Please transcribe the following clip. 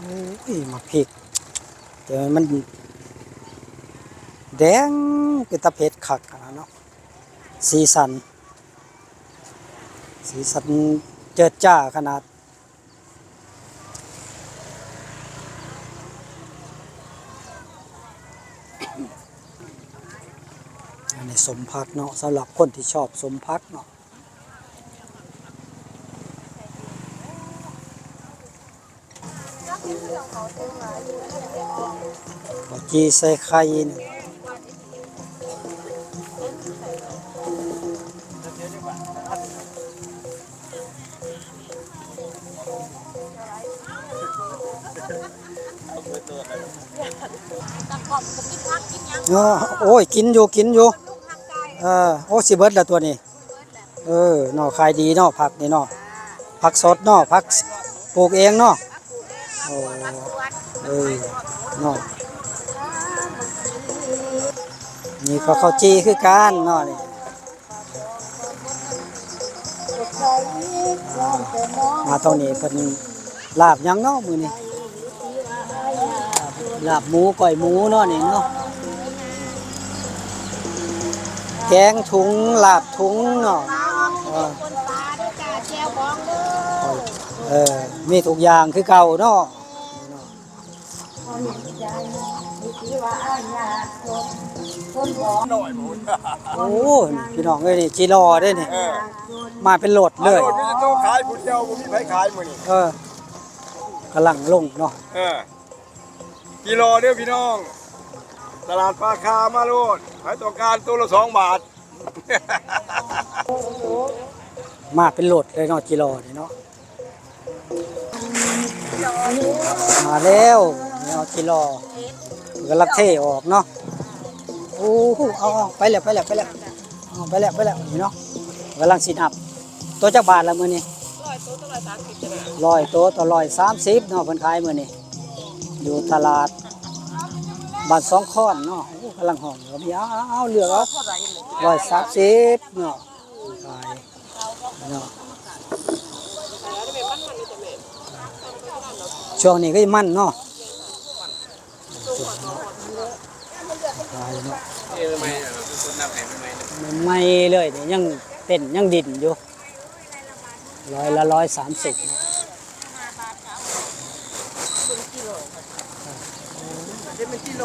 โอ้ยมาพริกแต่มัน แดงเป็นตะเพ็ดคักขนาดเนาะสีสัน สีสันเจิดจ้าขนาดอันนี้สมพักเนาะสำหรับคนที่ชอบสมพักเนาะข้าว จีใส่ไข่นี่โอ้ยกินอยู่กินอยู่เออโอ้สิเบิร์ดละตัวนี้ เออนาะขายดีนาะผักนี่นาะผักสดนาะผักปลูกเองนาะ โอ้เออเนาะนี่ก็ข้าวจีคือกันเนาะนี่มาตรงนี้เป็นลาบยังเนาะมือนี้ลาบหมูก้อยหมูเนาะนี่เนาะแกงถุงลาบถุงเนาะเออคนปลาด้วยจ้าแก้วบองเด้อเออมีทุกอย่างคือเก่าเนาะโอ้พี่น้องเอ้ยนี่จีรอได้นี่เออมาเป็นโหลดเลยอาโดดนี่จะโตขายผู้เดียวบ่มีไผขายมื้อนี้เออกำลังลงเนาะเออกิโลเด้อพี่น้อง ตลาดปลาคามาโลดขายต้องการตัวละ2บาท มาเป็นโหลดเลยเนาะจีรอนี่เนาะมาแล้ว เนาะจีรอกำลังเทออกเนาะโอ้โหเอาไปแล้วไปแล้วไปแล้วเอาไปแล้วไปแล้วนี่เนาะกำลังสินับตัวจักบาทละมือนี้ร้อยตัวต่อร้อยสามสิบเนาะเพิ่นขายมือนี้อยู่ตลาดบานสองค้อนเนาะกำลังหอมอยู่มีเอาเอาเอาเลือกเอาร้อยสามสิบเนาะขายเนาะช่วงนี้ก็มันเนาะ ตายเนาะไม่เลยเนี่ยยังเต้นยังดิ่นอยู่ร้อยละร้อยสามสิบเป็นกิโล